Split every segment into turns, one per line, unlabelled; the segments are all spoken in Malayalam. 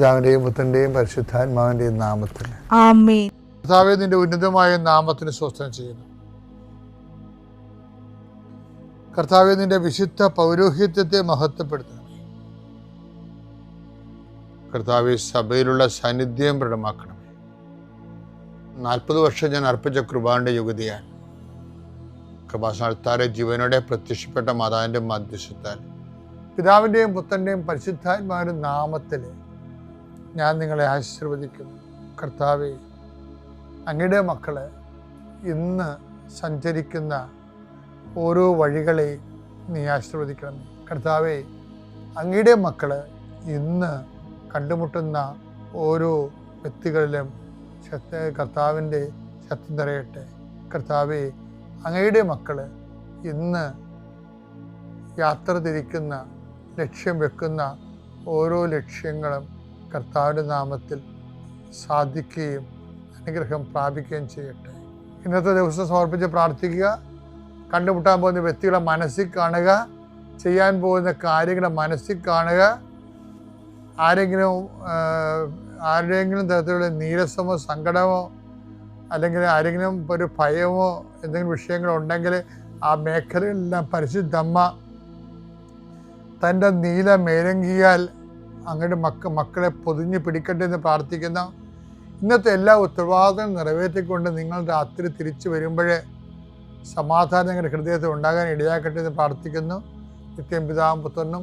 പിതാവിന്റെയും പുത്രന്റെയും പരിശുദ്ധാത്മാവിന്റെയും നാമത്തിൽ. കർത്താവെ നിന്റെ ഉന്നതമായ നാമത്തിന് സ്വസ്ഥം ചെയ്യുന്നു. കർത്താവെ നിന്റെ വിശുദ്ധ പൗരോഹിത്യത്തെ മഹത്വപ്പെടുത്തുന്നു. കർത്താവെ സഭയിലുള്ള സാന്നിധ്യം പ്രകടമാക്കണമേ നാൽപ്പത് വർഷം ഞാൻ അർപ്പിച്ച കൃപാന്റെ യുഗതിയാണ് കൃപാസ്ഥാനത്താരെ ജീവനോടെ പ്രത്യക്ഷപ്പെട്ട മാതാവിന്റെ മധ്യസ്ഥത്താൽ പിതാവിന്റെയും പുത്രന്റെയും പരിശുദ്ധാത്മാവിന്റെ നാമത്തിൽ ഞാൻ നിങ്ങളെ ആശീർവദിക്കുന്നു കർത്താവെ അങ്ങയുടെ മക്കൾ ഇന്ന് സഞ്ചരിക്കുന്ന ഓരോ വഴികളെ നീ ആശീർവദിക്കണം. കർത്താവെ അങ്ങയുടെ മക്കൾ ഇന്ന് കണ്ടുമുട്ടുന്ന ഓരോ വ്യക്തികളിലും ശക്ത കർത്താവിന്റെ ശക്തി നിറയട്ടെ. കർത്താവെ അങ്ങയുടെ മക്കൾ ഇന്ന് യാത്ര തിരിക്കുന്ന ലക്ഷ്യം വെക്കുന്ന ഓരോ ലക്ഷ്യങ്ങളും കർത്താവിന്റെ നാമത്തിൽ സാധിക്കുകയും അനുഗ്രഹം പ്രാപിക്കുകയും ചെയ്യട്ടെ. ഇന്നത്തെ ദിവസം സമർപ്പിച്ച് പ്രാർത്ഥിക്കുക കണ്ടുമുട്ടാൻ പോകുന്ന വ്യക്തികളെ മനസ്സിൽ കാണുക ചെയ്യാൻ പോകുന്ന കാര്യങ്ങളെ മനസ്സിൽ കാണുക. ആരെങ്കിലും ആരുടെയെങ്കിലും തരത്തിലുള്ള നീരസമോ സങ്കടമോ അല്ലെങ്കിൽ ആരെങ്കിലും ഒരു ഭയമോ എന്തെങ്കിലും വിഷയങ്ങളോ ഉണ്ടെങ്കിൽ ആ മേഖലയിലെല്ലാം പരിശുദ്ധമ്മ തന്റെ നീല മേലങ്കിയാൽ അങ്ങയുടെ മക്ക മക്കളെ പൊതിഞ്ഞ് പിടിക്കട്ടെ എന്ന് പ്രാർത്ഥിക്കുന്ന ഇന്നത്തെ എല്ലാ ഉത്തരവാദിത്തങ്ങളും നിറവേറ്റിക്കൊണ്ട് നിങ്ങൾ രാത്രി തിരിച്ചു വരുമ്പോഴേ സമാധാനം നിങ്ങളുടെ ഹൃദയത്തിൽ ഉണ്ടാകാൻ ഇടയാക്കട്ടെ എന്ന് പ്രാർത്ഥിക്കുന്നു. നിത്യം പിതാവും പുത്രനും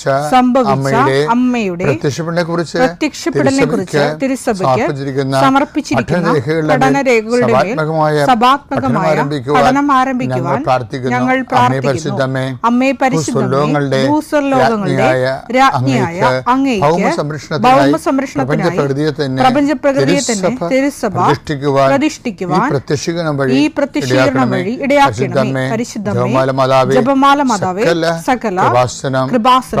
സംഭവിച്ച
സംഭവിച്ച
അമ്മയുടെ
അമ്മയുടെ
പ്രത്യക്ഷപ്പെടനെ കുറിച്ച്
പ്രത്യക്ഷപ്പെടലിനെ കുറിച്ച് തിരുസഭയ്ക്ക്
സമർപ്പിച്ചിരിക്കുന്ന പഠനരേഖകളുടെ മേൽ സഭാത്മകമായ പഠനം ആരംഭിക്കുവാൻ ഞങ്ങൾ പ്രാർത്ഥിക്കുന്നു. ഭൂസ്വർലോകങ്ങളുടെ രാജ്ഞിയായ ഭൗമ സംരക്ഷണത്തിനായി തന്നെ തിരുസഭ പ്രതിഷ്ഠിക്കുവാൻ ഈ പ്രത്യക്ഷീകരണം വഴി
ഇടയാക്കണമേ. പരിശുദ്ധമേ
ജപമാല മാതാവേ
ജപമാല
സകല
സകല
കൃപാസനം
കൃപാസനം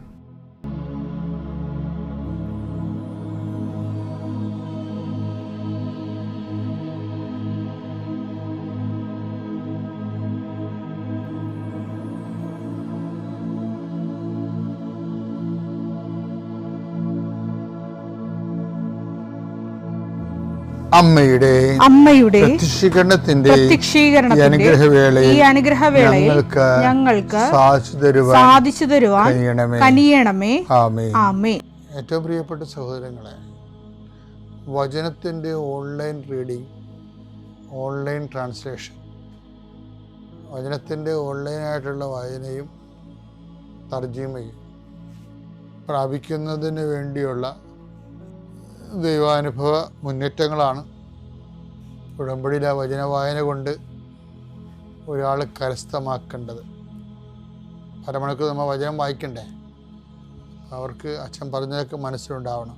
അമ്മയുടെ
അമ്മയുടെ
പ്രത്യക്ഷീകരണത്തിന്റെ അനുഗ്രഹവേളയിൽ
ഈ അനുഗ്രഹവേളയിൽ
ഞങ്ങൾക്ക്
ഞങ്ങൾക്ക്
സാധിച്ചു തരുവാൻ
സാധിച്ചു തരുവാൻ കനിയണമേ.
ആമേ
ആമേ
ഏറ്റവും പ്രിയപ്പെട്ട സഹോദരങ്ങളെ വചനത്തിന്റെ ഓൺലൈൻ റീഡിംഗ് ഓൺലൈൻ ട്രാൻസ്ലേഷൻ വചനത്തിന്റെ ഓൺലൈനായിട്ടുള്ള വായനയും തർജിമയും പ്രാപിക്കുന്നതിന് വേണ്ടിയുള്ള ദൈവാനുഭവ മുന്നേറ്റങ്ങളാണ്. ഉടമ്പടിയിലെ വചന വായന കൊണ്ട് ഒരാൾ കരസ്ഥമാക്കേണ്ടത്. പരമണക്ക് നമ്മൾ വചനം വായിക്കണ്ടേ? അവർക്ക് അച്ഛൻ പറഞ്ഞതൊക്കെ മനസ്സിലുണ്ടാവണം.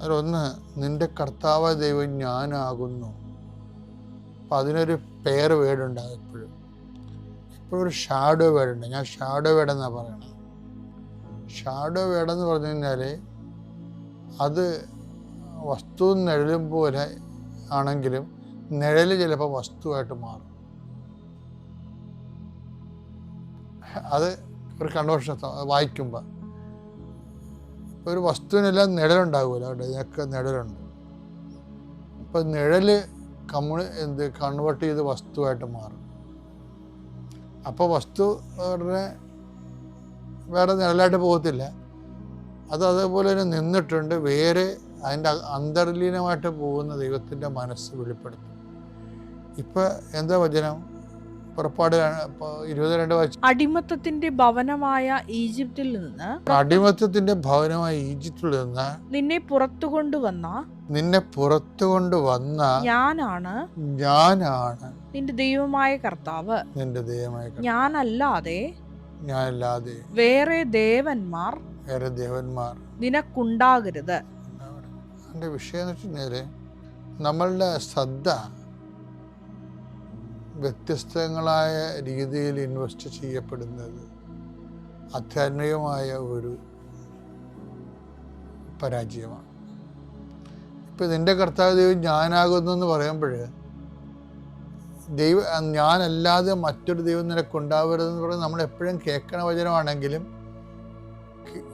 അതിലൊന്ന് നിന്റെ കർത്താവ് ദൈവം ഞാനാകുന്നു. അപ്പം അതിനൊരു പേർ വേടുണ്ട് എപ്പോഴും എപ്പോഴും ഒരു ഷാഡോ വേടുണ്ട്. ഞാൻ ഷാഡോ വേടെന്നാണ് പറയണത്. ഷാഡോ വേടെന്ന് പറഞ്ഞു കഴിഞ്ഞാൽ അത് വസ്തു നിഴലും പോലെ ആണെങ്കിലും നിഴൽ ചിലപ്പോൾ വസ്തുവായിട്ട് മാറും. അത് ഒരു കൺവേർഷൻ വായിക്കുമ്പോൾ ഒരു വസ്തുവിനെല്ലാം നിഴലുണ്ടാകുമല്ലോ അവിടെ ഇതിനൊക്കെ നിഴലുണ്ട്. അപ്പോൾ നിഴൽ കമ്മ്യൂണി എന്ത് കൺവേർട്ട് ചെയ്ത് വസ്തുവായിട്ട് മാറും. അപ്പോൾ വസ്തു ഉടനെ വേറെ നിഴലായിട്ട് പോകത്തില്ല. അത് അതേപോലെ തന്നെ നിന്നിട്ടുണ്ട്. വേറെ അതിന്റെ അന്തർലീനമായിട്ട് പോകുന്ന ദൈവത്തിന്റെ മനസ്സ് വെളിപ്പെടുത്തും. ഇപ്പം എന്താ വചനം? പുറപ്പാട് ര- ഇപ്പൊ ഇരുപത്
അടിമത്തത്തിന്റെ ഭവനമായ ഈജിപ്തിൽ നിന്ന്
അടിമത്തത്തിന്റെ ഭവനമായ ഈജിപ്തിൽ നിന്ന്
നിന്നെ പുറത്തു കൊണ്ടുവന്ന
നിന്നെ പുറത്തു കൊണ്ടുവന്ന
ഞാനാണ്.
ഞാനാണ്.
നിന്റെ ദൈവമായ കർത്താവ്.
നിന്റെ ദൈവമായ.
ഞാനല്ലാതെ
ഞാനല്ലാതെ
വേറെ ദേവന്മാർ
വേറെ ദേവന്മാർ.
നിനക്കുണ്ടാകരുത്.
എന്റെ വിഷയം എന്ന് വെച്ചിട്ടുണ്ടെങ്കിൽ നമ്മളുടെ ശ്രദ്ധ വ്യത്യസ്തങ്ങളായ രീതിയിൽ ഇൻവെസ്റ്റ് ചെയ്യപ്പെടുന്നത് ആധ്യാത്മികമായ ഒരു പരാജയമാണ്. ഇപ്പം നിന്റെ കർത്താവ് ദൈവം ഞാനാകുന്നു എന്ന് പറയുമ്പോൾ ദൈവ ഞാനല്ലാതെ മറ്റൊരു ദൈവം നിനക്കുണ്ടാവരുതെന്ന് പറയുന്നത് നമ്മൾ എപ്പോഴും കേൾക്കണ വചനമാണെങ്കിലും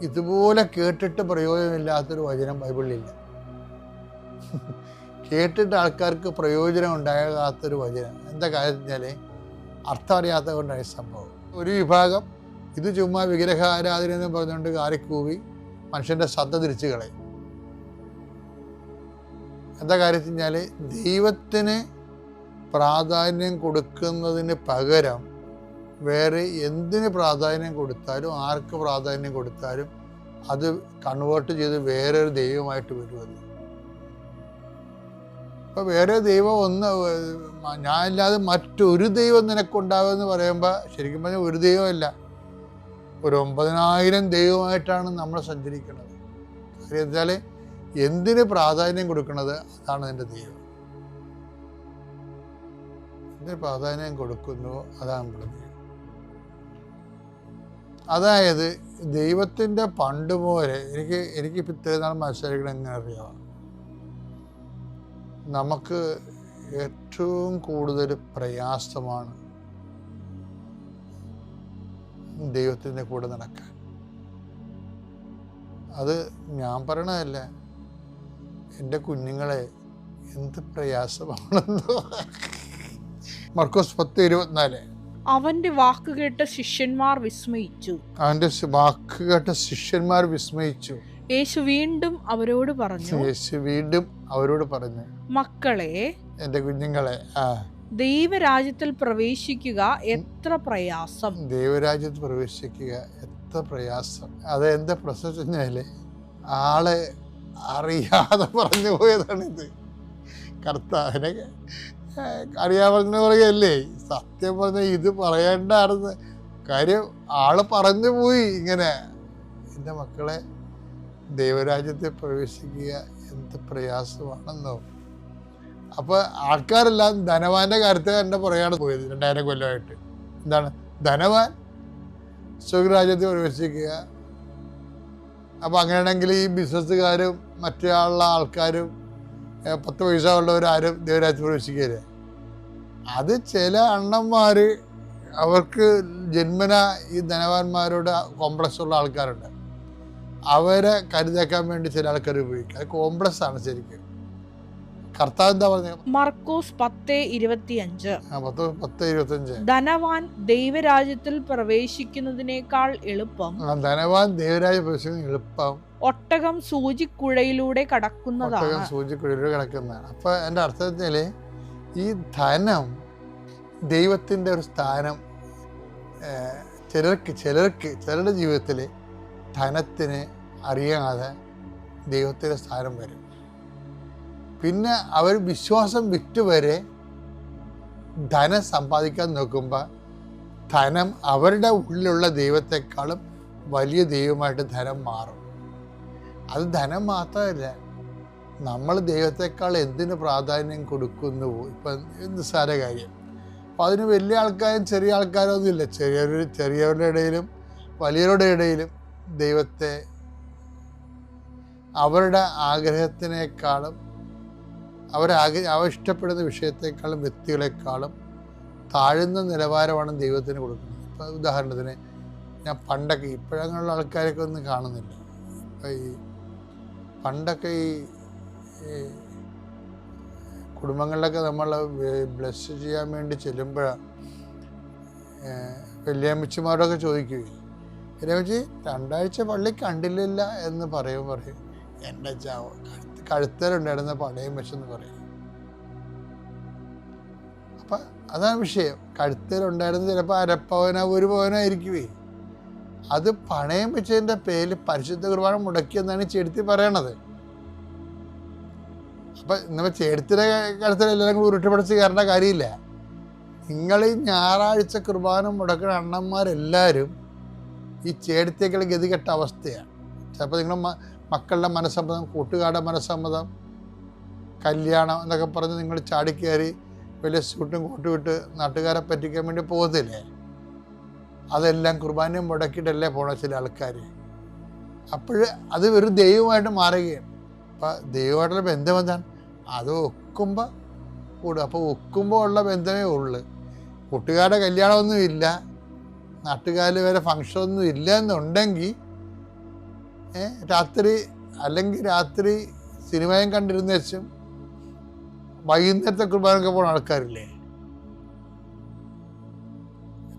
ഇതുപോലെ കേട്ടിട്ട് പ്രയോജനമില്ലാത്തൊരു വചനം ബൈബിളിലില്ല. കേട്ടിട്ട് ആൾക്കാർക്ക് പ്രയോജനം ഉണ്ടാകാത്തൊരു വചനം. എന്താ കാര്യം വെച്ചാൽ അർത്ഥം അറിയാത്ത കൊണ്ടാണ് സംഭവം. ഒരു വിഭാഗം ഇത് ചുമ്മാ വിഗ്രഹ ആരാധന എന്ന് പറഞ്ഞുകൊണ്ട് കാറിക്കൂവി മനുഷ്യന്റെ ശ്രദ്ധ തിരിച്ചു കളയും. എന്താ കാര്യം വെച്ചാൽ ദൈവത്തിന് പ്രാധാന്യം കൊടുക്കുന്നതിന് പകരം വേറെ എന്തിന് പ്രാധാന്യം കൊടുത്താലും ആർക്ക് പ്രാധാന്യം കൊടുത്താലും അത് കൺവേർട്ട് ചെയ്ത് വേറൊരു ദൈവമായിട്ട് വരുമെന്ന്. അപ്പോൾ വേറെ ദൈവം ഒന്ന് ഞാൻ ഞാനില്ലാതെ മറ്റൊരു ദൈവം നിനക്കുണ്ടാവുമെന്ന് പറയുമ്പോൾ ശരിക്കും പറഞ്ഞാൽ ഒരു ദൈവമല്ല. ഒരു ഒമ്പതിനായിരം ദൈവമായിട്ടാണ് നമ്മൾ സഞ്ചരിക്കുന്നത് കാര്യം വെച്ചാൽ എന്തിന് പ്രാധാന്യം കൊടുക്കുന്നത് അതാണ് എന്റെ ദൈവം. എന്തിന് പ്രാധാന്യം കൊടുക്കുന്നു അതാണ് നമ്മുടെ ദൈവം. അതായത് ദൈവത്തിന്റെ പണ്ട് പോലെ എനിക്ക് എനിക്ക് ഇപ്പം ഇത്രയും നാൾ മനസ്സിലാക്കണം എങ്ങനെ അറിയാം നമുക്ക് ഏറ്റവും കൂടുതൽ പ്രയാസമാണ് ദൈവത്തിന്റെ കൂടെ നടക്കാൻ. അത് ഞാൻ പറയണതല്ല. എന്റെ കുഞ്ഞുങ്ങളെ എന്ത് പ്രയാസമാണെന്നോ. മർക്കോസ് പത്ത് ഇരുപത്തിനാല്.
അവന്റെ വാക്കുകേട്ട ശിഷ്യന്മാർ വിസ്മയിച്ചു.
അവന്റെ വാക്കുകേട്ട ശിഷ്യന്മാർ വിസ്മയിച്ചു.
യേശു വീണ്ടും അവരോട് പറഞ്ഞു
യേശു വീണ്ടും അവരോട് പറഞ്ഞു
മക്കളെ
എന്റെ കുഞ്ഞുങ്ങളെ
ദൈവരാജ്യത്തിൽ പ്രവേശിക്കുക എത്ര പ്രയാസം.
ദൈവരാജ്യത്തിൽ പ്രവേശിക്കുക എത്ര പ്രയാസം. അത് എന്താ പ്രശ്നം ആളെ അറിയാതെ പറഞ്ഞു പോയതാണിത് കർത്താവിനെ അറിയാവുന്ന പറയല്ലേ? സത്യം പറഞ്ഞ ഇത് പറയേണ്ടായിരുന്നു. കാര്യം ആൾ പറഞ്ഞു പോയി ഇങ്ങനെ. എന്റെ മക്കളെ ദൈവരാജ്യത്തെ പ്രവേശിക്കുക എന്ത് പ്രയാസമാണെന്നോ? അപ്പോൾ ആൾക്കാരെല്ലാം ധനവാന്റെ കാര്യത്തിൽ എന്റെ പുറകെയാണ് പോയത് രണ്ടായിരം കൊല്ലമായിട്ട് എന്താണ്? ധനവാൻ സുഖരാജ്യത്തെ പ്രവേശിക്കുക. അപ്പോൾ അങ്ങനെയാണെങ്കിൽ ഈ ബിസിനസ്സുകാരും മറ്റുള്ള ആൾക്കാരും പത്ത് പൈസ ഉള്ളവരാരും ദേവരാജ് പ്രവേശിക്കരുത് അത് ചില അണ്ണന്മാർ അവർക്ക് ജന്മന ഈ ധനവാന്മാരോട് കോംപ്ലക്സ് ഉള്ള ആൾക്കാരുണ്ട്. അവരെ കരുതേക്കാൻ വേണ്ടി ചില ആൾക്കാർ ഉപയോഗിക്കും. അത് കോംപ്ലക്സ് ആണ് ശരിക്കും. കർത്താവ് എന്താ പറഞ്ഞത്
മർക്കോസ് പത്ത് ഇരുപത്തിയഞ്ച്.
ആ, പത്ത് പത്ത് ഇരുപത്തഞ്ച്
ധനവാൻ ദൈവരാജ്യത്തിൽ പ്രവേശിക്കുന്നതിനേക്കാൾ എളുപ്പം.
ധനവാൻ ദേവരാജ പ്രവേശിക്കുന്ന എളുപ്പം.
ഒട്ടകം സൂചിക്കുഴയിലൂടെ കടക്കുന്നതാണ്.
സൂചിക്കുഴിയിൽ കിടക്കുന്നതാണ്. അപ്പൊ എന്റെ അർത്ഥത്തിൽ ഈ ധനം ദൈവത്തിന്റെ ഒരു സ്ഥാനം ചിലർക്ക് ചിലർക്ക് ചിലരുടെ ജീവിതത്തിൽ ധനത്തിന് അറിയാതെ ദൈവത്തിന്റെ സ്ഥാനം വരും. പിന്നെ അവർ വിശ്വാസം വിറ്റുവരെ ധനം സമ്പാദിക്കാൻ നോക്കുമ്പോൾ ധനം അവരുടെ ഉള്ളിലുള്ള ദൈവത്തെക്കാളും വലിയ ദൈവമായിട്ട് ധനം മാറും. അത് ധനം മാത്രമല്ല. നമ്മൾ ദൈവത്തെക്കാൾ എന്തിന് പ്രാധാന്യം കൊടുക്കുന്നു? ഇപ്പം നിസ്സാര കാര്യം? അപ്പം അതിന് വലിയ ആൾക്കാരും ചെറിയ ആൾക്കാരും ഒന്നുമില്ല ചെറിയ ചെറിയവരുടെ ഇടയിലും വലിയവരുടെ ഇടയിലും ദൈവത്തെ അവരുടെ ആഗ്രഹത്തിനേക്കാളും അവരാഗ്ര അവർ ഇഷ്ടപ്പെടുന്ന വിഷയത്തെക്കാളും വ്യക്തികളെക്കാളും താഴ്ന്ന നിലവാരമാണ് ദൈവത്തിന് കൊടുക്കുന്നത്. ഇപ്പം ഉദാഹരണത്തിന് ഞാൻ പണ്ടൊക്കെ ഇപ്പോഴങ്ങനെയുള്ള ആൾക്കാരൊക്കെ ഒന്നും കാണുന്നില്ല. ഇപ്പം ഈ പണ്ടൊക്കെ ഈ കുടുംബങ്ങളിലൊക്കെ നമ്മൾ ബ്ലസ് ചെയ്യാൻ വേണ്ടി ചെല്ലുമ്പോഴാണ് വല്യമ്മച്ചിമാരോടൊക്കെ ചോദിക്കുകയും വല്യമ്മച്ചി രണ്ടാഴ്ച പള്ളി കണ്ടില്ല എന്ന് പറയും പറയും എന്റെ ചാവ കഴുത്തരുണ്ടായിരുന്ന പടയും വെച്ചെന്ന് പറയും. അപ്പം അതാണ് വിഷയം. കഴുത്തരുണ്ടായിരുന്ന ചിലപ്പോൾ അരപ്പവനോ ഒരു പവനോ ആയിരിക്കുവേ അത് പണയം വെച്ചതിന്റെ പേരിൽ പരിശുദ്ധ കുർബാന മുടക്കിയെന്നാണ് ചെടുത്തി പറയണത്. അപ്പം നമ്മൾ ചേടത്തിലെ കാര്യത്തിൽ എല്ലാവരും കൂടി ഉരുട്ടിപ്പടച്ച് കയറേണ്ട കാര്യമില്ല. നിങ്ങൾ ഈ ഞായറാഴ്ച കുർബാന മുടക്കുന്ന അണ്ണന്മാരെല്ലാവരും ഈ ചേടത്തേക്കൾ ഗതികെട്ട അവസ്ഥയാണ്. ചിലപ്പോൾ നിങ്ങൾ മക്കളുടെ മനസ്സമ്മതം കൂട്ടുകാരുടെ മനസ്സമ്മതം കല്യാണം എന്നൊക്കെ പറഞ്ഞ് നിങ്ങൾ ചാടിക്കയറി വലിയ സ്യൂട്ടും കൂട്ടുവിട്ട് നാട്ടുകാരെ പറ്റിക്കാൻ വേണ്ടി പോകുന്നില്ലേ അതെല്ലാം കുർബാനയും മുടക്കിയിട്ടല്ലേ പോണ ചില ആൾക്കാർ അപ്പോൾ അത് ഒരു ദൈവമായിട്ട് മാറുകയാണ്. അപ്പം ദൈവമായിട്ടുള്ള ബന്ധം എന്താണ്? അത് ഒക്കുമ്പോൾ കൂടും അപ്പോൾ ഒക്കുമ്പോൾ ഉള്ള ബന്ധമേ ഉള്ളൂ. കൂട്ടുകാരുടെ കല്യാണമൊന്നും ഇല്ല. നാട്ടുകാരിൽ വരെ ഫങ്ഷനൊന്നും ഇല്ല എന്നുണ്ടെങ്കിൽ രാത്രി അല്ലെങ്കിൽ രാത്രി സിനിമയും കണ്ടിരുന്ന വെച്ചും വൈകുന്നേരത്തെ കുർബാനൊക്കെ പോകുന്ന ആൾക്കാരില്ലേ?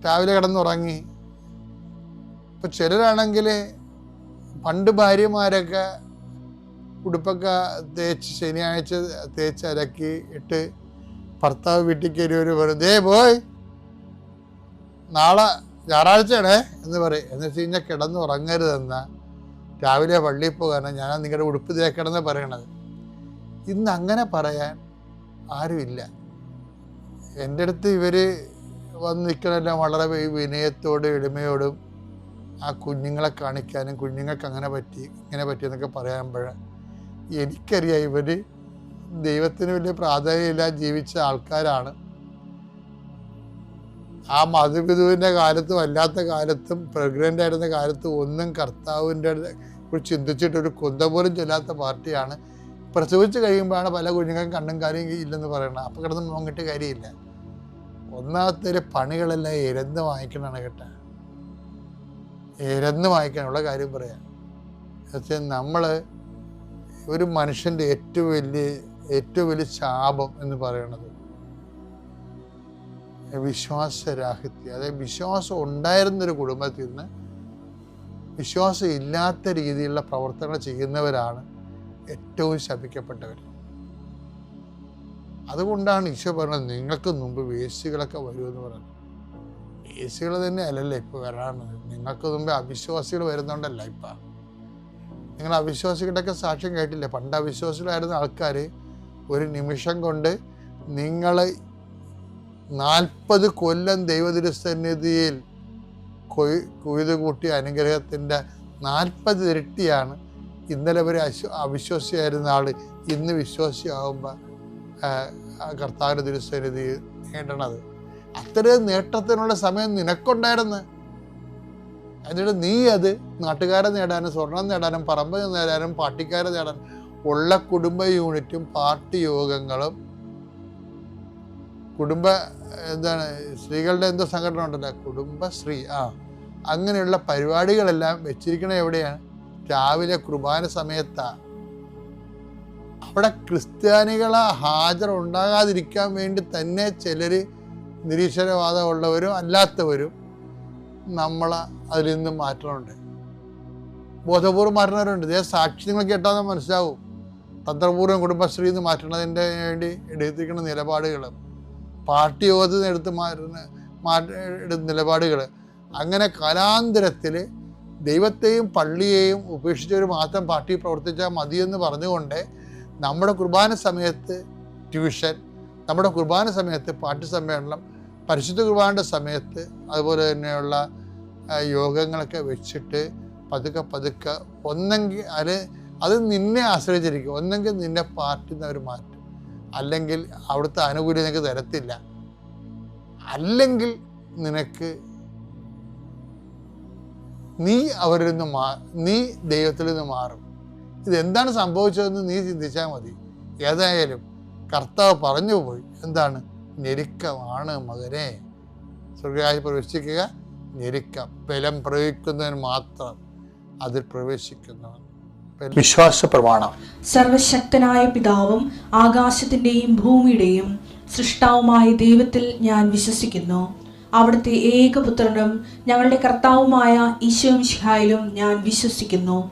രാവിലെ കിടന്നുറങ്ങി. ഇപ്പം ചിലരാണെങ്കിൽ പണ്ട് ഭാര്യമാരൊക്കെ ഉടുപ്പൊക്കെ തേച്ച് ശനിയാഴ്ച തേച്ച് അരക്കി ഇട്ട് ഭർത്താവ് വീട്ടിൽ കയറി ഒരു ദേ പോയ് നാളെ ഞായറാഴ്ചയാണേ എന്ന് പറയും. എന്ന് വെച്ച് കഴിഞ്ഞാൽ കിടന്നുറങ്ങരുതെന്ന രാവിലെ പള്ളിയിൽ പോകാനാണ് ഞാൻ നിങ്ങളുടെ ഉടുപ്പ് തേക്കണമെന്ന് പറയണത്. ഇന്ന് അങ്ങനെ പറയാൻ ആരുമില്ല. എന്റെ അടുത്ത് ഇവർ വന്ന് വളരെ വിനയത്തോടും എളിമയോടും ആ കുഞ്ഞുങ്ങളെ കാണിക്കാനും കുഞ്ഞുങ്ങൾക്ക് അങ്ങനെ പറ്റി ഇങ്ങനെ പറ്റി എന്നൊക്കെ പറയുമ്പോൾ എനിക്കറിയാം ഇവർ ദൈവത്തിന് വലിയ പ്രാധാന്യമില്ലാതെ ജീവിച്ച ആൾക്കാരാണ്. ആ മധുപിതുവിന്റെ കാലത്തും അല്ലാത്ത കാലത്തും പ്രഗ്നന്റ് ആയിരുന്ന കാലത്തും ഒന്നും കർത്താവിന്റെ കുറിച്ച് ചിന്തിച്ചിട്ട് ഒരു കുന്ത പോലും ചെല്ലാത്ത പാർട്ടിയാണ്. പ്രസവിച്ച് കഴിയുമ്പോഴാണ് പല കുഞ്ഞുങ്ങൾക്കും കണ്ണും കാര്യം ഇല്ലെന്ന് പറയണം അപ്പം കിടന്ന് മോങ്ങിട്ട് കാര്യമില്ല. ഒന്നാമത്തെ പണികളെല്ലാം ഇരന്ന് വാങ്ങിക്കണമാണ് കേട്ടോ. ഇരന്ന് വാങ്ങിക്കാനുള്ള കാര്യം പറയാം. വെച്ചാൽ നമ്മൾ ഒരു മനുഷ്യന്റെ ഏറ്റവും വലിയ ഏറ്റവും വലിയ ശാപം എന്ന് പറയണത് വിശ്വാസരാഹിത്യം. അതായത് വിശ്വാസം ഉണ്ടായിരുന്നൊരു കുടുംബത്തിൽ നിന്ന് വിശ്വാസം ഇല്ലാത്ത രീതിയിലുള്ള പ്രവർത്തനങ്ങൾ ചെയ്യുന്നവരാണ് ഏറ്റവും ശപിക്കപ്പെട്ടവർ അതുകൊണ്ടാണ് ഈശോ പറഞ്ഞത് നിങ്ങൾക്ക് മുമ്പ് വേശികളൊക്കെ വരുമെന്ന് പറഞ്ഞു വേശികൾ തന്നെ അല്ലല്ലേ ഇപ്പോൾ വരാണത് നിങ്ങൾക്ക് മുമ്പ് അവിശ്വാസികൾ വരുന്നുണ്ടല്ല ഇപ്പം. നിങ്ങൾ അവിശ്വാസികളുടെയൊക്കെ സാക്ഷ്യം കേട്ടില്ലേ? പണ്ട് അവിശ്വാസികളായിരുന്ന ആൾക്കാർ ഒരു നിമിഷം കൊണ്ട് നിങ്ങൾ നാൽപ്പത് കൊല്ലം ദൈവതിരുസന്നിധിയിൽ കൊയ് കുയ്ത് കൂട്ടിയ അനുഗ്രഹത്തിന്റെ നാൽപ്പത് ഇരട്ടിയാണ് ഇന്നലെ വരെ അശ്വ അവിശ്വാസിയായിരുന്ന ആൾ ഇന്ന് വിശ്വാസിയാവുമ്പോൾ കർത്താവിന്റെ തിരുസന്നിധി നേടണത് അത്രയും നേട്ടത്തിനുള്ള സമയം നിനക്കുണ്ടായിരുന്നു. എന്നിട്ട് നീ അത് നാട്ടുകാരെ നേടാനും സ്വർണം നേടാനും പറമ്പ് നേടാനും പാർട്ടിക്കാരെ നേടാനും ഉള്ള കുടുംബ യൂണിറ്റും പാർട്ടി യോഗങ്ങളും കുടുംബ എന്താണ് സ്ത്രീകളുടെ എന്തോ സംഘടന ഉണ്ടല്ലോ കുടുംബശ്രീ ആ അങ്ങനെയുള്ള പരിപാടികളെല്ലാം വെച്ചിരിക്കണത് എവിടെയാണ്? രാവിലെ കുർബാന സമയത്താണ് അവിടെ ക്രിസ്ത്യാനികളെ ഹാജർ ഉണ്ടാകാതിരിക്കാൻ വേണ്ടി തന്നെ ചിലർ നിരീശ്വരവാദമുള്ളവരും അല്ലാത്തവരും നമ്മളെ അതിൽ നിന്ന് മാറ്റണമുണ്ട് ബോധപൂർവം മാറ്റുന്നവരുണ്ട് ഇതേ സാക്ഷി നിങ്ങൾ കേട്ടാൽ മനസ്സിലാവും. തന്ത്രപൂർവം കുടുംബശ്രീ എന്ന് മാറ്റുന്നതിന്റെ വേണ്ടി എടുത്തിരിക്കുന്ന നിലപാടുകൾ പാർട്ടി യോഗത്തിൽ നിന്ന് എടുത്ത് മാറ്റുന്ന മാറ്റ നിലപാടുകൾ അങ്ങനെ കാലാന്തരത്തിൽ ദൈവത്തെയും പള്ളിയെയും ഉപേക്ഷിച്ചവർ മാത്രം പാർട്ടി പ്രവർത്തിച്ചാൽ മതിയെന്ന് പറഞ്ഞുകൊണ്ട് നമ്മുടെ കുർബാന സമയത്ത് ട്യൂഷൻ നമ്മുടെ കുർബാന സമയത്ത് പാട്ട് സമ്മേളനം പരിശുദ്ധ കുർബാനയുടെ സമയത്ത് അതുപോലെ തന്നെയുള്ള യോഗങ്ങളൊക്കെ വെച്ചിട്ട് പതുക്കെ പതുക്കെ ഒന്നെങ്കിൽ അത് അത് നിന്നെ ആശ്രയിച്ചിരിക്കും. ഒന്നെങ്കിൽ നിന്നെ പാർട്ടി നിന്ന് അവർ മാറ്റും. അല്ലെങ്കിൽ അവിടുത്തെ ആനുകൂല്യം നിനക്ക് തരത്തില്ല. അല്ലെങ്കിൽ നിനക്ക് നീ അവരിൽ നിന്ന് മാ നീ ദൈവത്തിൽ നിന്ന് മാറും. ഇതെന്താണ് സംഭവിച്ചതെന്ന് നീ ചിന്തിച്ചാൽ മതി. ഏതായാലും കർത്താവ് പറഞ്ഞു പോയി. എന്താണ്? ഞെരുക്കമാണ് മകനെ. സ്വർഗരാജ് പ്രവേശിക്കുക ഞെരുക്കം. ബലം പ്രയോഗിക്കുന്നതിന് മാത്രം അതിൽ പ്രവേശിക്കുന്നവൻ. വിശ്വാസ പ്രമാണം.
സർവശക്തനായ പിതാവും ആകാശത്തിന്റെയും ഭൂമിയുടെയും സൃഷ്ടാവുമായ ദൈവത്തിൽ ഞാൻ വിശ്വസിക്കുന്നു. അവിടുത്തെ ഏകപുത്രനും ഞങ്ങളുടെ കർത്താവുമായ ഈശോമിഷിഹായിലും ഞാൻ വിശ്വസിക്കുന്നു.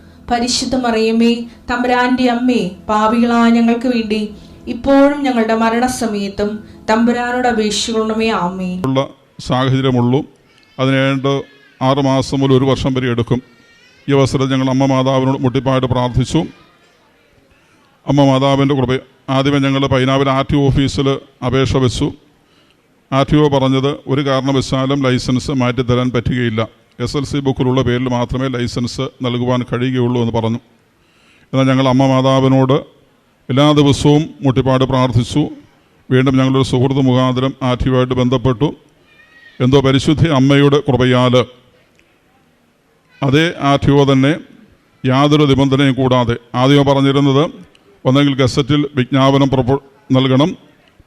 പരിശുദ്ധ മറിയമ്മേ തമ്പുരാന്റെ അമ്മേ പാപികളായ ഞങ്ങൾക്ക് വേണ്ടി ഇപ്പോഴും ഞങ്ങളുടെ മരണസമയത്തും തമ്പുരാനോട് അപേക്ഷിക്കണമേ ആമേ
ഉള്ള സാഹചര്യമുള്ളൂ. അതിനേണ്ട ആറ് മാസം മുതൽ ഒരു വർഷം വരെ എടുക്കും. ഈ അവസരത്തിൽ ഞങ്ങൾ അമ്മ മാതാവിനോട് മുട്ടിപ്പായിട്ട് പ്രാർത്ഥിച്ചു. അമ്മ മാതാവിന്റെ കൃപ ആദ്യമേ ഞങ്ങൾ പൈനാവിൽ ആർ ടി ഓഫീസിൽ അപേക്ഷ വെച്ചു. ആർ ടി ഒ പറഞ്ഞത് ഒരു കാരണവശാലും ലൈസൻസ് മാറ്റിത്തരാൻ പറ്റുകയില്ല. എസ് എൽ സി ബുക്കിലുള്ള പേരിൽ മാത്രമേ ലൈസൻസ് നൽകുവാൻ കഴിയുകയുള്ളൂ എന്ന് പറഞ്ഞു. എന്നാൽ ഞങ്ങൾ അമ്മ മാതാവിനോട് എല്ലാ ദിവസവും മുട്ടിപ്പാട് പ്രാർത്ഥിച്ചു. വീണ്ടും ഞങ്ങളൊരു സുഹൃത്ത് മുഖാന്തരം ആർ ടി ബന്ധപ്പെട്ടു. എന്തോ പരിശുദ്ധി അമ്മയുടെ കൃപയാൽ അതേ ആറ്റിയോ തന്നെ യാതൊരു നിബന്ധനയും കൂടാതെ ആദ്യം പറഞ്ഞിരുന്നത് ഒന്നെങ്കിൽ ഗസറ്റിൽ വിജ്ഞാപനം നൽകണം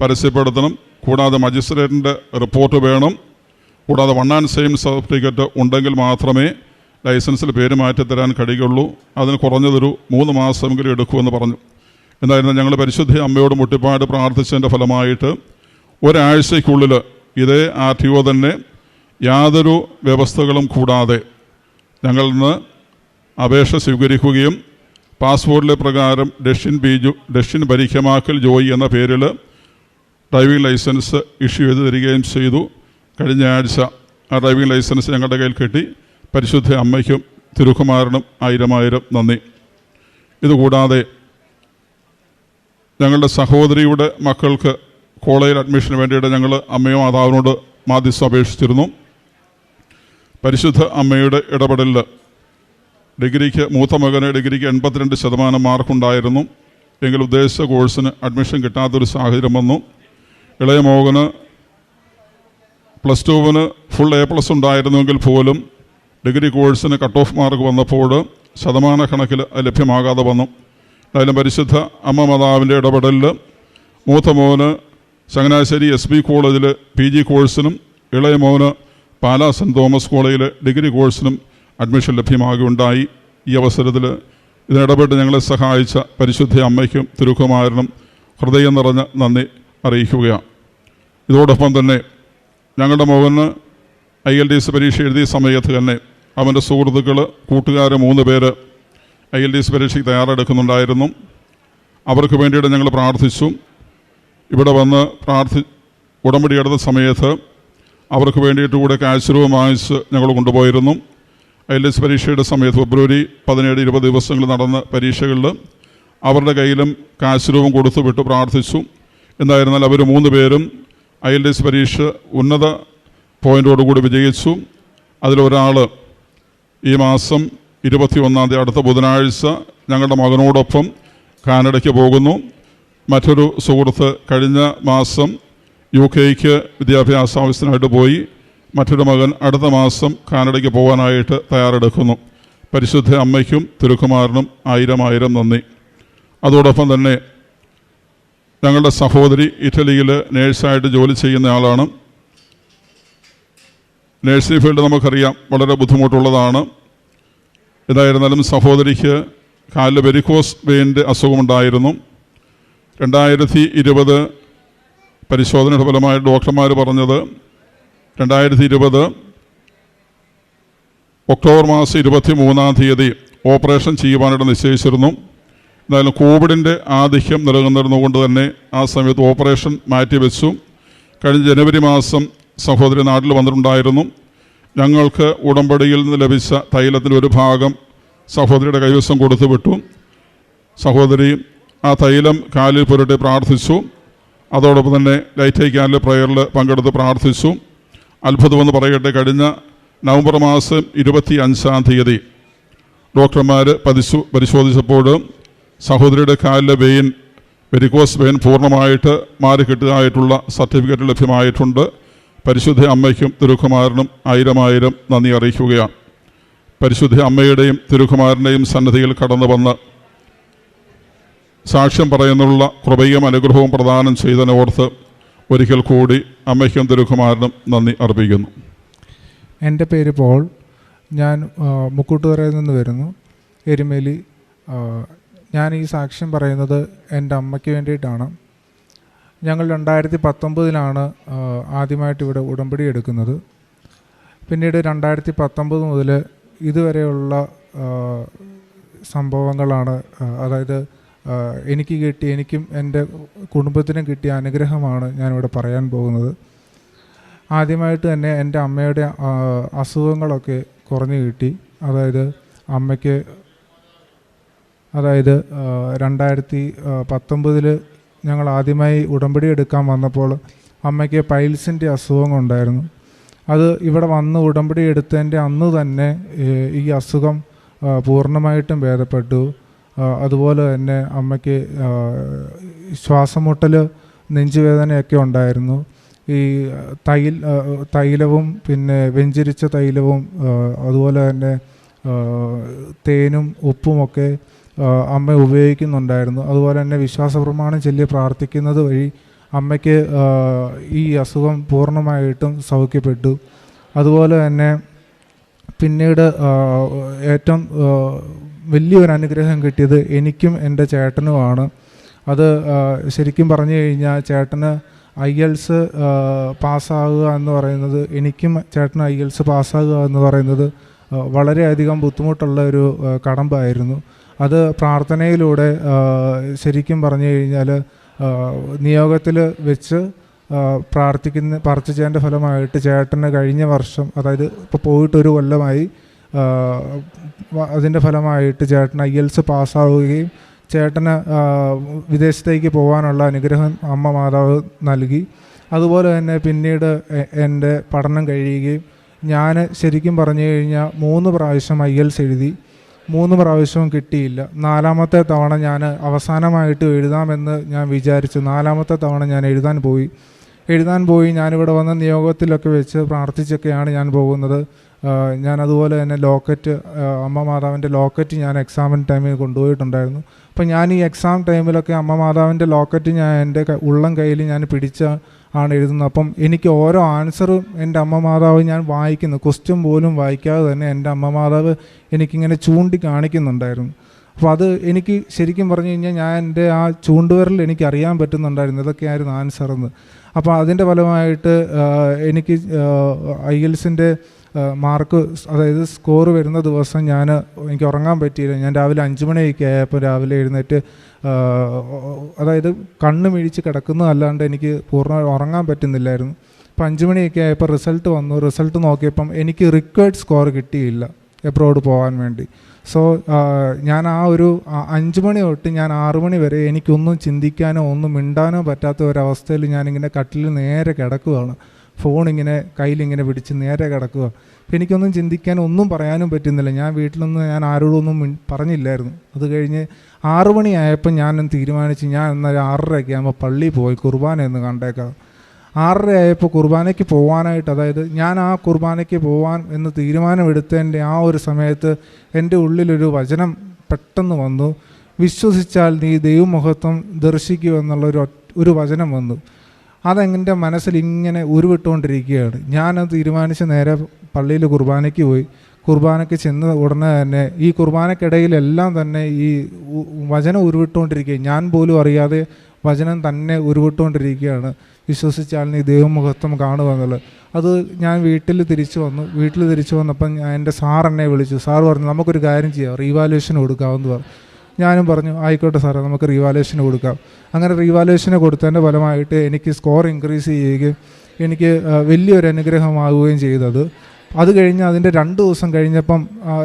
പരസ്യപ്പെടുത്തണം കൂടാതെ മജിസ്ട്രേറ്റിന്റെ റിപ്പോർട്ട് വേണം. കൂടാതെ വൺ ആൻഡ് സെയിം സർട്ടിഫിക്കറ്റ് ഉണ്ടെങ്കിൽ മാത്രമേ ലൈസൻസിൽ പേര് മാറ്റിത്തരാൻ കഴിയുള്ളൂ അതിന് കുറഞ്ഞതൊരു മൂന്ന് മാസമെങ്കിലും എടുക്കുമെന്ന് പറഞ്ഞു. എന്തായിരുന്നു? ഞങ്ങൾ പരിശുദ്ധ അമ്മയോട് മുട്ടിപ്പാട് പ്രാർത്ഥിച്ചതിന്റെ ഫലമായിട്ട് ഒരാഴ്ചയ്ക്കുള്ളിൽ ഇതേ ആർ ടി ഒ തന്നെ യാതൊരു വ്യവസ്ഥകളും കൂടാതെ ഞങ്ങളിൽ നിന്ന് അപേക്ഷ സ്വീകരിക്കുകയും പാസ്പോർട്ടിലെ പ്രകാരം ഡെഷിൻ ബീജു ഡഷിൻ പരിഖ്യമാക്കൽ ജോയി എന്ന പേരിൽ ഡ്രൈവിംഗ് ലൈസൻസ് ഇഷ്യൂ ചെയ്ത് തരികയും ചെയ്തു. കഴിഞ്ഞ ആഴ്ച ഡ്രൈവിംഗ് ലൈസൻസ് ഞങ്ങളുടെ കയ്യിൽ കിട്ടി. പരിശുദ്ധ അമ്മയ്ക്കും തിരുക്കുമാരനും ആയിരം ആയിരം നന്ദി. ഇതുകൂടാതെ ഞങ്ങളുടെ സഹോദരിയുടെ മക്കൾക്ക് കോളേജിൽ അഡ്മിഷന് വേണ്ടിയിട്ട് ഞങ്ങൾ അമ്മയും മാതാവിനോട് മാധ്യസ്ഥ അപേക്ഷിച്ചിരുന്നു. പരിശുദ്ധ അമ്മയുടെ ഇടപെടലിൽ ഡിഗ്രിക്ക് മൂത്ത മകന് ഡിഗ്രിക്ക് എൺപത്തിരണ്ട് ശതമാനം മാർക്കുണ്ടായിരുന്നു. എങ്കിൽ ഉദ്ദേശിച്ച കോഴ്സിന് അഡ്മിഷൻ കിട്ടാത്തൊരു സാഹചര്യം വന്നു. ഇളയ മോഹന് പ്ലസ് ടുവിന് ഫുൾ എ പ്ലസ് ഉണ്ടായിരുന്നുവെങ്കിൽ പോലും ഡിഗ്രി കോഴ്സിന് കട്ട് ഓഫ് മാർക്ക് വന്നപ്പോൾ ശതമാന കണക്കിൽ ലഭ്യമാകാതെ വന്നു. എന്തായാലും പരിശുദ്ധ അമ്മ മാതാവിന്റെ ഇടപെടലിൽ മൂത്ത മോന് ചങ്ങനാശ്ശേരി എസ് ബി കോളേജിൽ പി ജി കോഴ്സിനും ഇളയ മോന് പാലാ സെന്റ് തോമസ് കോളേജിൽ ഡിഗ്രി കോഴ്സിനും അഡ്മിഷൻ ലഭ്യമാകുകയുണ്ടായി. ഈ അവസരത്തിൽ ഇതിനിടപെട്ട് ഞങ്ങളെ സഹായിച്ച പരിശുദ്ധ അമ്മയ്ക്കും തിരുക്കുമാരനും ഹൃദയം നിറഞ്ഞ നന്ദി അറിയിക്കുകയാണ്. ഇതോടൊപ്പം തന്നെ ഞങ്ങളുടെ മോഹന് ഐ എൽ ഡി എസ് പരീക്ഷ എഴുതിയ സമയത്ത് തന്നെ അവന്റെ സുഹൃത്തുക്കൾ കൂട്ടുകാർ മൂന്ന് പേര് ഐ എൽ ഡി എസ് പരീക്ഷയ്ക്ക് തയ്യാറെടുക്കുന്നുണ്ടായിരുന്നു. അവർക്ക് വേണ്ടിയിട്ട് ഞങ്ങൾ പ്രാർത്ഥിച്ചു. ഇവിടെ വന്ന് പ്രാർത്ഥി ഉടമ്പടി എടുത്ത സമയത്ത് അവർക്ക് വേണ്ടിയിട്ട് കൂടെ കാശ്രൂപം വാങ്ങിച്ച് ഞങ്ങൾ കൊണ്ടുപോയിരുന്നു. ഐ എൽ എസ് പരീക്ഷയുടെ സമയത്ത് ഫെബ്രുവരി പതിനേഴ് ഇരുപത് ദിവസങ്ങൾ നടന്ന പരീക്ഷകളിൽ അവരുടെ കയ്യിലും കാശ്രൂപം കൊടുത്തു വിട്ട് പ്രാർത്ഥിച്ചു. എന്തായിരുന്നാൽ അവർ മൂന്ന് പേരും ഐ എൽ എസ് പരീക്ഷ ഉന്നത പോയിന്റോടുകൂടി വിജയിച്ചു. അതിലൊരാൾ ഈ മാസം ഇരുപത്തി ഒന്നാം തീയതി അടുത്ത ബുധനാഴ്ച ഞങ്ങളുടെ മകനോടൊപ്പം കാനഡയ്ക്ക് പോകുന്നു. മറ്റൊരു സുഹൃത്ത് കഴിഞ്ഞ മാസം യു കെക്ക് വിദ്യാഭ്യാസ ആവശ്യത്തിനായിട്ട് പോയി. മറ്റൊരു മകൻ അടുത്ത മാസം കാനഡയ്ക്ക് പോകാനായിട്ട് തയ്യാറെടുക്കുന്നു. പരിശുദ്ധ അമ്മയ്ക്കും തിരുക്കുമാറിനും ആയിരം ആയിരം നന്ദി. അതോടൊപ്പം തന്നെ ഞങ്ങളുടെ സഹോദരി ഇറ്റലിയിൽ നേഴ്സായിട്ട് ജോലി ചെയ്യുന്ന ആളാണ്. നേഴ്സിംഗ് ഫീൽഡ് നമുക്കറിയാം വളരെ ബുദ്ധിമുട്ടുള്ളതാണ്. ഇതായിരുന്നാലും സഹോദരിക്ക് കാലിൽ വെരിക്കോസ് വെയിന്റെ അസുഖമുണ്ടായിരുന്നു. രണ്ടായിരത്തി ഇരുപത് പരിശോധനയുടെ ഫലമായി ഡോക്ടർമാർ പറഞ്ഞത് രണ്ടായിരത്തി ഇരുപത് ഒക്ടോബർ മാസം ഇരുപത്തി മൂന്നാം തീയതി ഓപ്പറേഷൻ ചെയ്യുവാനായിട്ട് നിശ്ചയിച്ചിരുന്നു. എന്തായാലും കോവിഡിന്റെ ആധിക്യം നിലനിന്നിരുന്നുകൊണ്ട് തന്നെ ആ സമയത്ത് ഓപ്പറേഷൻ മാറ്റിവെച്ചു. കഴിഞ്ഞ ജനുവരി മാസം സഹോദരി നാട്ടിൽ വന്നിട്ടുണ്ടായിരുന്നു. ഞങ്ങൾക്ക് ഉടമ്പടിയിൽ നിന്ന് ലഭിച്ച തൈലത്തിന്റെ ഒരു ഭാഗം സഹോദരിയുടെ കൈവശം കൊടുത്തു വിട്ടു. സഹോദരി ആ തൈലം കാലിൽ പുരട്ടി പ്രാർത്ഥിച്ചു. അതോടൊപ്പം തന്നെ ലൈറ്റ് ക്യാൻഡിൽ പ്രയറിൽ പങ്കെടുത്ത് പ്രാർത്ഥിച്ചു. അത്ഭുതമെന്ന് പറയട്ടെ കഴിഞ്ഞ നവംബർ മാസം ഇരുപത്തി അഞ്ചാം തീയതി ഡോക്ടർമാർ പരിശോ പരിശോധിച്ചപ്പോൾ സഹോദരിയുടെ കാലിലെ വെയിൻ വെരിക്കോസ് വെയിൻ പൂർണമായിട്ട് മാറിക്കിട്ടുകയായിട്ടുള്ള സർട്ടിഫിക്കറ്റ് ലഭ്യമായിട്ടുണ്ട്. പരിശുദ്ധ അമ്മയ്ക്കും തിരുക്കുമാരനും ആയിരം ആയിരം നന്ദി അറിയിക്കുകയാണ്. പരിശുദ്ധ അമ്മയുടെയും തിരുക്കുമാരന്റെയും സന്നദ്ധിയിൽ കടന്നു വന്ന് സാക്ഷ്യം പറയുന്നുള്ള കൃപയും അനുഗ്രഹവും പ്രദാനം ചെയ്തതിനോർത്ത് ഒരിക്കൽ കൂടി അമ്മയ്ക്കും തിരുക്കുമാരനും നന്ദി അർപ്പിക്കുന്നു.
എന്റെ പേര് പോൾ. ഞാൻ മുക്കൂട്ടുകരയിൽ നിന്ന് വരുന്നു. എരുമേലി ഞാൻ ഈ സാക്ഷ്യം പറയുന്നത് എന്റെ അമ്മയ്ക്ക് വേണ്ടിയിട്ടാണ്. ഞങ്ങൾ രണ്ടായിരത്തി പത്തൊമ്പതിലാണ് ആദ്യമായിട്ട് ഇവിടെ ഉടമ്പടി എടുക്കുന്നത്. പിന്നീട് രണ്ടായിരത്തി പത്തൊമ്പത് മുതൽ ഇതുവരെയുള്ള സംഭവങ്ങളാണ് അതായത് എനിക്ക് കിട്ടി എനിക്കും എന്റെ കുടുംബത്തിനും കിട്ടിയ അനുഗ്രഹമാണ് ഞാനിവിടെ പറയാൻ പോകുന്നത്. ആദ്യമായിട്ട് തന്നെ എന്റെ അമ്മയുടെ അസുഖങ്ങളൊക്കെ കുറഞ്ഞു കിട്ടി. അതായത് അമ്മയ്ക്ക് അതായത് രണ്ടായിരത്തി പത്തൊമ്പതിൽ ഞങ്ങൾ ആദ്യമായി ഉടമ്പടി എടുക്കാൻ വന്നപ്പോൾ അമ്മയ്ക്ക് പൈൽസിന്റെ അസുഖം ഉണ്ടായിരുന്നു. അത് ഇവിടെ വന്ന് ഉടമ്പടി എടുത്തതിന്റെ അന്ന് തന്നെ ഈ അസുഖം പൂർണമായിട്ടും ഭേദപ്പെട്ടു. അതുപോലെ തന്നെ അമ്മയ്ക്ക് ശ്വാസമുട്ടൽ നെഞ്ചുവേദനയൊക്കെ ഉണ്ടായിരുന്നു. ഈ തൈൽ തൈലവും പിന്നെ വെഞ്ചരിച്ച തൈലവും അതുപോലെ തന്നെ തേനും ഉപ്പുമൊക്കെ അമ്മ ഉപയോഗിക്കുന്നുണ്ടായിരുന്നു. അതുപോലെ തന്നെ വിശ്വാസ പ്രമാണം ചൊല്ലി പ്രാർത്ഥിക്കുന്നത് വഴി അമ്മയ്ക്ക് ഈ അസുഖം പൂർണമായിട്ടും സൗഖ്യപ്പെട്ടു. അതുപോലെ തന്നെ പിന്നീട് ഏറ്റവും വലിയൊരു അനുഗ്രഹം കിട്ടിയത് എനിക്കും എന്റെ ചേട്ടനുമാണ്. അത് ശരിക്കും പറഞ്ഞു കഴിഞ്ഞാൽ ചേട്ടന് ഐ എൽസ് പാസ്സാകുക എന്ന് പറയുന്നത് എനിക്കും ചേട്ടന് ഐ എൽസ് പാസ്സാകുക എന്ന് പറയുന്നത് വളരെയധികം ബുദ്ധിമുട്ടുള്ള ഒരു കടമ്പായിരുന്നു. അത് പ്രാർത്ഥനയിലൂടെ ശരിക്കും പറഞ്ഞു കഴിഞ്ഞാൽ നിയോഗത്തിൽ വെച്ച് പ്രാർത്ഥിക്കുന്ന പ്രാർത്ഥിച്ചതിന്റെ ഫലമായിട്ട് ചേട്ടന് കഴിഞ്ഞ വർഷം അതായത് ഇപ്പോൾ പോയിട്ട് ഒരു കൊല്ലമായി അതിന്റെ ഫലമായിട്ട് ചേട്ടൻ ഐ എൽസ് പാസ്സാവുകയും ചേട്ടന് വിദേശത്തേക്ക് പോകാനുള്ള അനുഗ്രഹം അമ്മ മാതാവ് നൽകി. അതുപോലെ തന്നെ പിന്നീട് എന്റെ പഠനം കഴിയുകയും ഞാൻ ശരിക്കും പറഞ്ഞു കഴിഞ്ഞാൽ മൂന്ന് പ്രാവശ്യം ഐ എൽസ് എഴുതി. മൂന്ന് പ്രാവശ്യവും കിട്ടിയില്ല. നാലാമത്തെ തവണ ഞാൻ അവസാനമായിട്ട് എഴുതാമെന്ന് ഞാൻ വിചാരിച്ചു. നാലാമത്തെ തവണ ഞാൻ എഴുതാൻ പോയി. എഴുതാൻ പോയി ഞാനിവിടെ വന്ന നിയോഗത്തിലൊക്കെ വെച്ച് പ്രാർത്ഥിച്ചൊക്കെയാണ് ഞാൻ പോകുന്നത്. ഞാൻ അതുപോലെ തന്നെ ലോക്കറ്റ് അമ്മ മാതാവിന്റെ ലോക്കറ്റ് ഞാൻ എക്സാമിൻ ടൈമിൽ കൊണ്ടുപോയിട്ടുണ്ടായിരുന്നു. അപ്പോൾ ഞാൻ ഈ എക്സാം ടൈമിലൊക്കെ അമ്മ മാതാവിന്റെ ലോക്കറ്റ് ഞാൻ എന്റെ ഉള്ളം കയ്യിൽ ഞാൻ പിടിച്ച ആണ് എഴുതുന്നത്. അപ്പം എനിക്ക് ഓരോ ആൻസറും എന്റെ അമ്മ മാതാവ് ഞാൻ വായിക്കുന്നു. ക്വസ്റ്റ്യൻ പോലും വായിക്കാതെ തന്നെ എന്റെ അമ്മ മാതാവ് എനിക്കിങ്ങനെ ചൂണ്ടി കാണിക്കുന്നുണ്ടായിരുന്നു അപ്പോൾ അത് എനിക്ക് ശരിക്കും പറഞ്ഞു കഴിഞ്ഞാൽ ഞാൻ എന്റെ ആ ചൂണ്ടുവിരൽ എനിക്ക് അറിയാൻ പറ്റുന്നുണ്ടായിരുന്നു ഇതൊക്കെയായിരുന്നു ആൻസർ എന്ന്. അപ്പോൾ അതിന്റെ ഫലമായിട്ട് എനിക്ക് ഐ എൽസിന്റെ മാർക്ക് അതായത് സ്കോർ വരുന്ന ദിവസം ഞാൻ എനിക്ക് ഉറങ്ങാൻ പറ്റിയില്ല. ഞാൻ രാവിലെ അഞ്ച് മണിയൊക്കെ ആയപ്പോൾ രാവിലെ എഴുന്നേറ്റ് അതായത് കണ്ണ് മിഴിച്ച് കിടക്കുന്നതല്ലാണ്ട് എനിക്ക് പൂർണ ഉറങ്ങാൻ പറ്റുന്നില്ലായിരുന്നു. അപ്പോൾ അഞ്ച് മണിയൊക്കെ ആയപ്പോൾ റിസൾട്ട് വന്നു. റിസൾട്ട് നോക്കിയപ്പം എനിക്ക് റിക്വേർഡ് സ്കോർ കിട്ടിയില്ല എബ്രോഡ് പോകാൻ വേണ്ടി. സോ ഞാൻ ആ ഒരു അഞ്ച് മണി തൊട്ട് ഞാൻ ആറു മണി വരെ എനിക്കൊന്നും ചിന്തിക്കാനോ ഒന്നും മിണ്ടാനോ പറ്റാത്ത ഒരവസ്ഥയിൽ ഞാനിങ്ങനെ കട്ടിൽ നേരെ കിടക്കുകയാണ് ഫോണിങ്ങനെ കയ്യിലിങ്ങനെ പിടിച്ച് നേരെ കിടക്കുക അപ്പോൾ എനിക്കൊന്നും ചിന്തിക്കാൻ ഒന്നും പറയാനും പറ്റുന്നില്ല. ഞാൻ വീട്ടിലൊന്നും ഞാൻ ആരോടൊന്നും പറഞ്ഞില്ലായിരുന്നു. അത് കഴിഞ്ഞ് ആറു മണിയായപ്പോൾ ഞാൻ തീരുമാനിച്ച് ഞാൻ എന്നാൽ ആറരയൊക്കെ ആകുമ്പോൾ പള്ളിയിൽ പോയി കുർബാന എന്ന് കണ്ടേക്കാം. ആറര ആയപ്പോൾ കുർബാനയ്ക്ക് പോകാനായിട്ട് അതായത് ഞാൻ ആ കുർബാനയ്ക്ക് പോകാൻ എന്ന് തീരുമാനമെടുത്തതിന്റെ ആ ഒരു സമയത്ത് എന്റെ ഉള്ളിലൊരു വചനം പെട്ടെന്ന് വന്നു. വിശ്വസിച്ചാൽ നീ ദൈവമഹത്വം ദർശിക്കൂ എന്നുള്ളൊരു ഒറ്റ- ഒരു വചനം വന്നു. അതെന്റെ മനസ്സിൽ ഇങ്ങനെ ഉരുവിട്ടുകൊണ്ടിരിക്കുകയാണ്. ഞാനത് തീരുമാനിച്ച് നേരെ പള്ളിയിൽ കുർബാനയ്ക്ക് പോയി. കുർബാനയ്ക്ക് ചെന്ന ഉടനെ തന്നെ ഈ കുർബാനക്കിടയിലെല്ലാം തന്നെ ഈ വചനം ഉരുവിട്ടുകൊണ്ടിരിക്കുക ഞാൻ പോലും അറിയാതെ വചനം തന്നെ ഉരുവിട്ടുകൊണ്ടിരിക്കുകയാണ്. വിശ്വസിച്ചാൽ നീ ദൈവമുഖത്വം കാണുക എന്നുള്ളത്. അത് ഞാൻ വീട്ടിൽ തിരിച്ചു വന്നു. വീട്ടിൽ തിരിച്ചു വന്നപ്പം എന്റെ സാർ എന്നെ വിളിച്ചു. സാർ പറഞ്ഞു നമുക്കൊരു കാര്യം ചെയ്യാം. റീവാലുവേഷൻ കൊടുക്കാമെന്ന് പറഞ്ഞു. ഞാനും പറഞ്ഞു ആയിക്കോട്ടെ സാറേ നമുക്ക് റീവാലുവേഷൻ കൊടുക്കാം. അങ്ങനെ റീവാലുവേഷന് കൊടുത്തതിന്റെ ഫലമായിട്ട് എനിക്ക് സ്കോർ ഇൻക്രീസ് ചെയ്യുകയും എനിക്ക് വലിയൊരു അനുഗ്രഹമാവുകയും ചെയ്തത്. അത് കഴിഞ്ഞ് അതിന്റെ രണ്ട് ദിവസം കഴിഞ്ഞപ്പം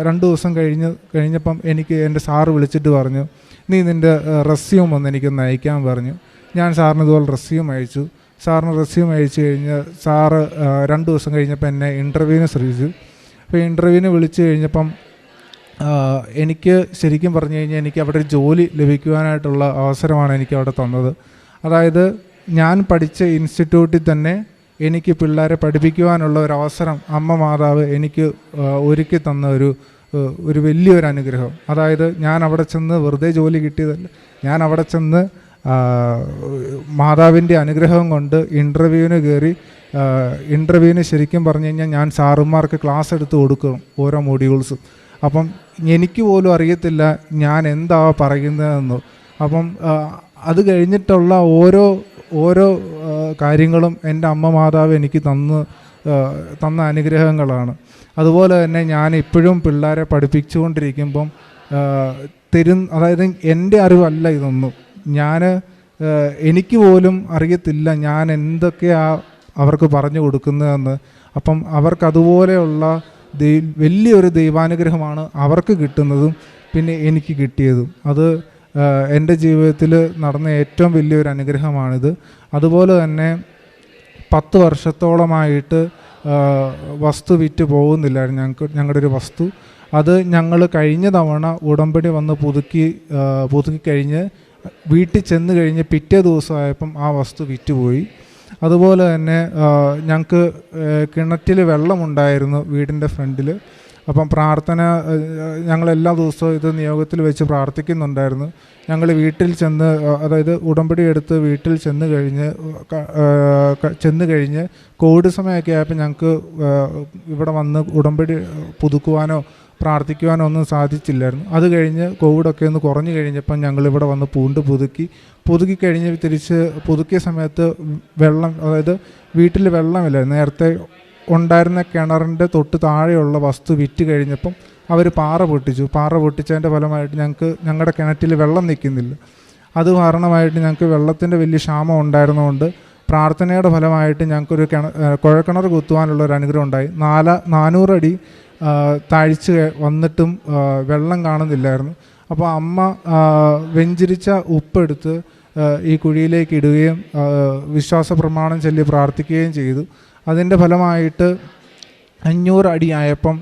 രണ്ട് ദിവസം കഴിഞ്ഞ് കഴിഞ്ഞപ്പം എനിക്ക് എന്റെ സാറ് വിളിച്ചിട്ട് പറഞ്ഞു നീ നിന്റെ റെസ്യൂം ഒന്ന് എനിക്കൊന്ന് അയക്കാൻ പറഞ്ഞു. ഞാൻ സാറിന് ഇതുപോലെ റെസ്യൂം അയച്ചു. സാറിന് റെസ്യൂം അയച്ചു കഴിഞ്ഞ് സാറ് രണ്ട് ദിവസം കഴിഞ്ഞപ്പോൾ എന്നെ ഇന്റർവ്യൂവിന് ശ്രമിച്ചു. അപ്പോൾ ഇന്റർവ്യൂവിന് വിളിച്ചു കഴിഞ്ഞപ്പം എനിക്ക് ശരിക്കും പറഞ്ഞു കഴിഞ്ഞാൽ എനിക്ക് അവിടെ ജോലി ലഭിക്കുവാനായിട്ടുള്ള അവസരമാണ് എനിക്ക് അവിടെ തന്നത്. അതായത് ഞാൻ പഠിച്ച ഇൻസ്റ്റിറ്റ്യൂട്ടിൽ തന്നെ എനിക്ക് പിള്ളേരെ പഠിപ്പിക്കുവാനുള്ള ഒരു അവസരം അമ്മ മാതാവ് എനിക്ക് ഒരുക്കി തന്ന ഒരു ഒരു വലിയൊരു അനുഗ്രഹം. അതായത് ഞാൻ അവിടെ ചെന്ന് വെറുതെ ജോലി കിട്ടിയതല്ല. ഞാൻ അവിടെ ചെന്ന് മാതാവിന്റെ അനുഗ്രഹം കൊണ്ട് ഇന്റർവ്യൂവിന് കയറി ഇന്റർവ്യൂവിന് ശരിക്കും പറഞ്ഞു കഴിഞ്ഞാൽ ഞാൻ സാറുമാർക്ക് ക്ലാസ് എടുത്ത് കൊടുക്കും ഓരോ മൊഡ്യൂൾസും. അപ്പം എനിക്ക് പോലും അറിയത്തില്ല ഞാൻ എന്താ പറയുന്നതെന്ന്. അപ്പം അത് കഴിഞ്ഞിട്ടുള്ള ഓരോ ഓരോ കാര്യങ്ങളും എന്റെ അമ്മ മാതാവ് എനിക്ക് തന്ന് തന്ന അനുഗ്രഹങ്ങളാണ്. അതുപോലെ തന്നെ ഞാൻ ഇപ്പോഴും പിള്ളേരെ പഠിപ്പിച്ചുകൊണ്ടിരിക്കുമ്പം തരും അതായത് എന്റെ അറിവല്ല ഇതൊന്നും. ഞാൻ എനിക്ക് പോലും അറിയത്തില്ല ഞാൻ എന്തൊക്കെയാണ് അവർക്ക് പറഞ്ഞു കൊടുക്കുന്നതെന്ന്. അപ്പം അവർക്ക് അതുപോലെയുള്ള ദൈ വലിയൊരു ദൈവാനുഗ്രഹമാണ് അവർക്ക് കിട്ടുന്നതും പിന്നെ എനിക്ക് കിട്ടിയതും. അത് എന്റെ ജീവിതത്തിൽ നടന്ന ഏറ്റവും വലിയൊരു അനുഗ്രഹമാണിത്. അതുപോലെ തന്നെ പത്ത് വർഷത്തോളമായിട്ട് വസ്തു വിറ്റ് പോകുന്നില്ലായിരുന്നു ഞങ്ങൾക്ക് ഞങ്ങളുടെ ഒരു വസ്തു. അത് ഞങ്ങൾ കഴിഞ്ഞ തവണ ഉടമ്പടി വന്ന് പുതുക്കി പുതുക്കി കഴിഞ്ഞ് വീട്ടിൽ ചെന്ന് കഴിഞ്ഞ് പിറ്റേ ദിവസമായപ്പം ആ വസ്തു വിറ്റുപോയി. അതുപോലെ തന്നെ ഞങ്ങൾക്ക് കിണറ്റിൽ വെള്ളമുണ്ടായിരുന്നു വീടിന്റെ ഫ്രണ്ടിൽ അപ്പം പ്രാർത്ഥന ഞങ്ങളെല്ലാ ദിവസവും ഇത് നിയോഗത്തിൽ വെച്ച് പ്രാർത്ഥിക്കുന്നുണ്ടായിരുന്നു. ഞങ്ങൾ വീട്ടിൽ ചെന്ന് അതായത് ഉടമ്പടി എടുത്ത് വീട്ടിൽ ചെന്ന് കഴിഞ്ഞ് ചെന്ന് കഴിഞ്ഞ് കോവിഡ് സമയമൊക്കെ ആയപ്പോൾ ഞങ്ങൾക്ക് ഇവിടെ വന്ന് ഉടമ്പടി പുതുക്കുവാനോ പ്രാർത്ഥിക്കുവാനോ ഒന്നും സാധിച്ചില്ലായിരുന്നു. അത് കഴിഞ്ഞ് കോവിഡൊക്കെ ഒന്ന് കുറഞ്ഞു കഴിഞ്ഞപ്പം ഞങ്ങളിവിടെ വന്ന് പൂണ്ട് പുതുക്കി. പുതുക്കി കഴിഞ്ഞ് തിരിച്ച് പുതുക്കിയ സമയത്ത് വെള്ളം അതായത് വീട്ടിൽ വെള്ളമില്ലായിരുന്നു. നേരത്തെ ഉണ്ടായിരുന്ന കിണറിന്റെ തൊട്ട് താഴെയുള്ള വസ്തു വിറ്റ് കഴിഞ്ഞപ്പം അവർ പാറ പൊട്ടിച്ചു. പാറ പൊട്ടിച്ചതിന്റെ ഫലമായിട്ട് ഞങ്ങൾക്ക് ഞങ്ങളുടെ കിണറ്റിൽ വെള്ളം നിൽക്കുന്നില്ല. അത് കാരണമായിട്ട് ഞങ്ങൾക്ക് വെള്ളത്തിന്റെ വലിയ ക്ഷാമം ഉണ്ടായിരുന്നതുകൊണ്ട് പ്രാർത്ഥനയുടെ ഫലമായിട്ട് ഞങ്ങൾക്കൊരു കിണ കുഴക്കിണർ കുത്തുവാനുള്ള ഒരു അനുഗ്രഹം ഉണ്ടായി. നാല നാനൂറടി താഴ്ച വന്നിട്ടും വെള്ളം കാണുന്നില്ലായിരുന്നു. അപ്പോൾ അമ്മ വെഞ്ചിരിച്ച ഉപ്പെടുത്ത് ഈ കുഴിയിലേക്ക് ഇടുകയും വിശ്വാസ പ്രമാണം ചൊല്ലി പ്രാർത്ഥിക്കുകയും ചെയ്തു. അതിന്റെ ഫലമായിട്ട് അഞ്ഞൂറ് അടിയായപ്പം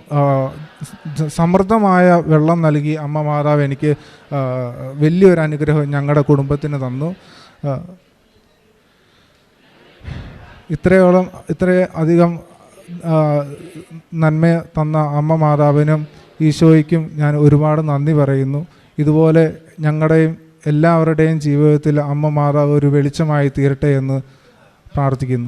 സമൃദ്ധമായ വെള്ളം നൽകി അമ്മ മാതാവ് എനിക്ക് വലിയൊരു അനുഗ്രഹം ഞങ്ങളുടെ കുടുംബത്തിന് തന്നു. ഇത്രയോളം ഇത്ര അധികം ആ, നന്മ തന്ന അമ്മ മാതാവിനും ഈശോയ്ക്കും ഞാൻ ഒരുപാട് നന്ദി പറയുന്നു. ഇതുപോലെ ഞങ്ങളുടെയും എല്ലാവരുടെയും ജീവിതത്തിൽ അമ്മ മാതാവ് ഒരു വെളിച്ചമായി തീരട്ടെ എന്ന് പ്രാർത്ഥിക്കുന്നു.